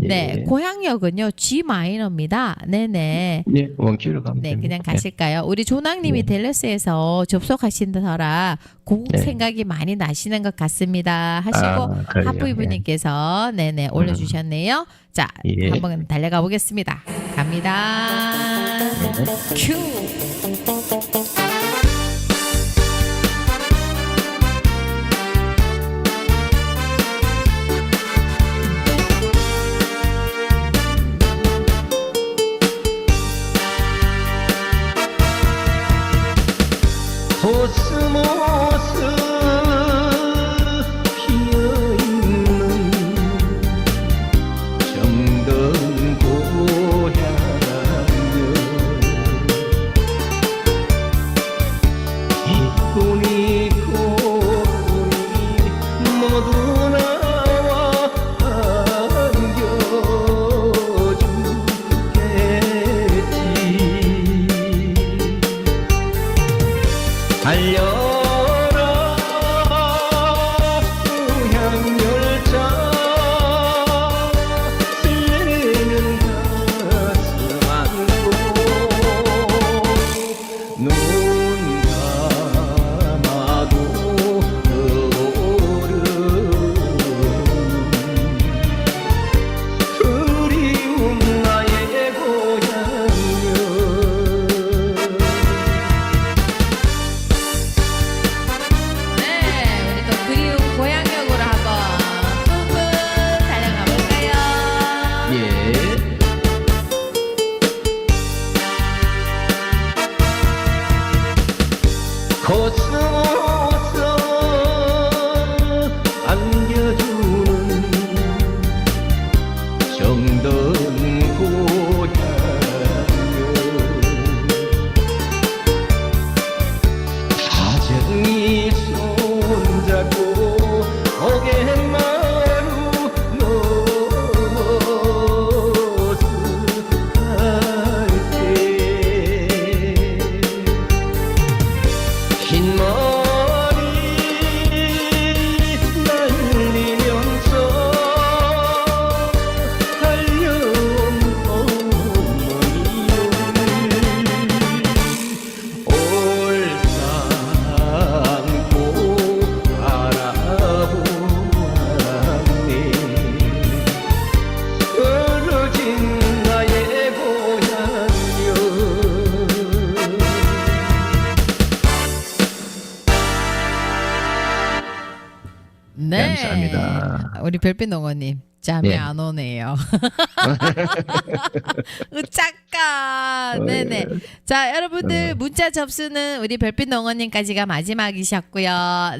네, 예. 고향역은요 G 마이너입니다. 네네. 예, 원키로 가면 네, 됩니다. 그냥 가실까요? 우리 조낭님이 네. 댈러스에서 접속하신더라 곡 네. 생각이 많이 나시는 것 같습니다. 하시고 아, 그래요. 하프이브님께서 네네 올려주셨네요. 자, 예. 한번 달려가 보겠습니다. 갑니다. 네. 큐. 코스모스 안겨 Oh Chino 네. 감사합니다. 우리 별빛 농어님 잠이 네. 안 오네요. 으짜까. 네네. 자, 여러분들 문자 접수는 우리 별빛 농어님까지가 마지막이셨고요. 네.